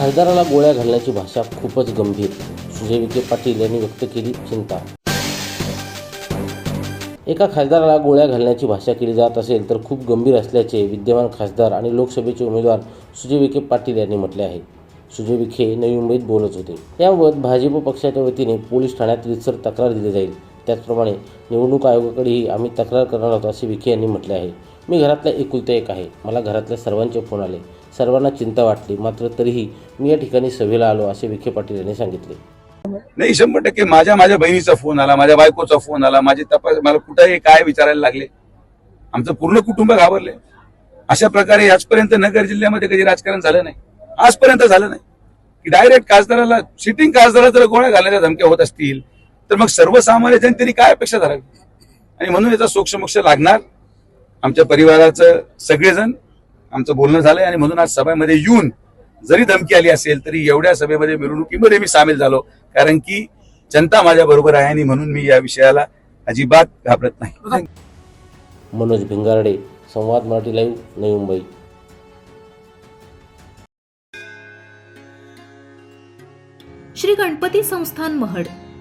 खासदाराला गोळ्या घालण्याची भाषा खूपच गंभीर सुजय विखे पाटील यांनी व्यक्त केली चिंता. एका खासदाराला गोळ्या घालण्याची भाषा केली जात असेल तर खूप गंभीर असल्याचे विद्यमान खासदार आणि लोकसभेचे उमेदवार सुजय विखे पाटील यांनी म्हटले आहे. सुजय विखे नवी मुंबईत बोलत होते. याबाबत भाजप पक्षाच्या वतीने पोलीस ठाण्यात रितसर तक्रार दिली जाईल. त्याचप्रमाणे निवडणूक आयोगाकडेही आम्ही तक्रार करणार आहोत असे विखे यांनी म्हटले आहे. मी घरातला एकुलता एक आहे. मला घरातल्या सर्वांचे फोन आले. सर्वांना चिंता वाटली. मात्र तरीही मी या ठिकाणी सभेला आलो असे विखे पाटील यांनी सांगितले. नाही शंभर टक्के माझ्या माझ्या बहिणीचा फोन आला माझ्या बायकोचा फोन आला माझे तपास मला कुठंही काय विचारायला लागले. आमचं पूर्ण कुटुंब घाबरले. अशा प्रकारे आजपर्यंत नगर जिल्ह्यामध्ये कधी राजकारण झालं नाही. आजपर्यंत झालं नाही. की डायरेक्ट खासदाराला सिटिंग खासदाराला गोळ्या घालण्याच्या धमक्या होत असतील तर मग सर्वसामान्य जनतेने काय अपेक्षा धरावी? आणि म्हणून याचा सोक्षमोक्ष लागणार आमच्या परिवाराचं सगळेजण. आमचं बोलणं झालंय आणि म्हणून आज सभेमध्ये येऊन जरी धमकी आली असेल तरी एवढ्या सभेमध्ये मिरवणुकीमध्ये मी सामील झालो. कारण की जनता माझ्या बरोबर आहे आणि म्हणून मी या विषयाला अजिबात घाबरत नाही. मनोज भिंगारडे संवाद मराठी लाईव्ह नवी मुंबई. श्री गणपती संस्थान महड.